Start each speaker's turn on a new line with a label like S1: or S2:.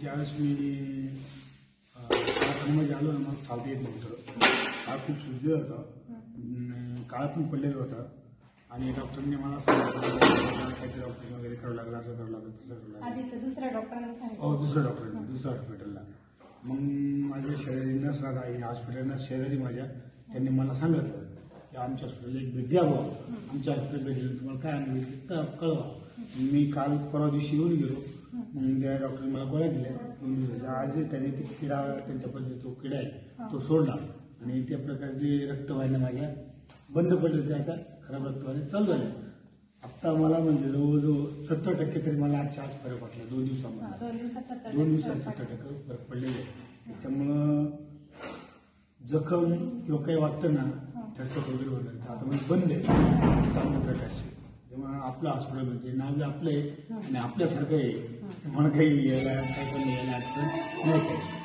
S1: ज्यावेळेस मी अं, दवाखान्यामध्ये आलो ना मला चालता येत नव्हतं. काळ खूप सुजलं होतं. काळ पण पडलेलं होतं. आणि डॉक्टरने मला सांगितलं काहीतरी ऑपरेशन वगैरे करावं लागलं असं करावं लागलं तसं करावं लागलं.
S2: दुसऱ्या डॉक्टरांनी
S1: हो दुसऱ्या डॉक्टर दुसऱ्या हॉस्पिटलला. मग माझ्या शेजारी नर्स राहता आहे हॉस्पिटलला शेजारी माझ्या. त्यांनी मला सांगितलं की आमच्या हॉस्पिटलला एक भेट द्यावं. आमच्या हॉस्पिटल भेट दिली तुम्हाला काय आणली क- कळवा. मी काल परवा दिवशी येऊन गेलो. मग त्या डॉक्टरने मला गोळ्या दिल्या. दोन दिवसाच्या आज त्यांनी ते किडा त्यांच्या पद्धतीचा जो किडा आहे तो सोडला. आणि त्या प्रकारचे रक्तवाहिन्या माझ्या बंद पडले ते आता खराब रक्तवाहिन्या चालू झाल्या आत्ता मला म्हणजे जवळजवळ सत्तर टक्के तरी मला आजच्या आज फरक वाटला. दोन दिवसामध्ये.
S2: दोन दिवसात सत्तर टक्के फरक
S1: पडलेले आहे. त्याच्यामुळं जखम किंवा काही वाटतं ना ठसत वगैरे होतं तर आता म्हणजे बंद आहे. चांगल्या प्रकारचे. तेव्हा आपलं हॉस्पिटल म्हणजे नाव आपलं आहे आणि आपल्यासारखं आहे. मला काही यायला काही पण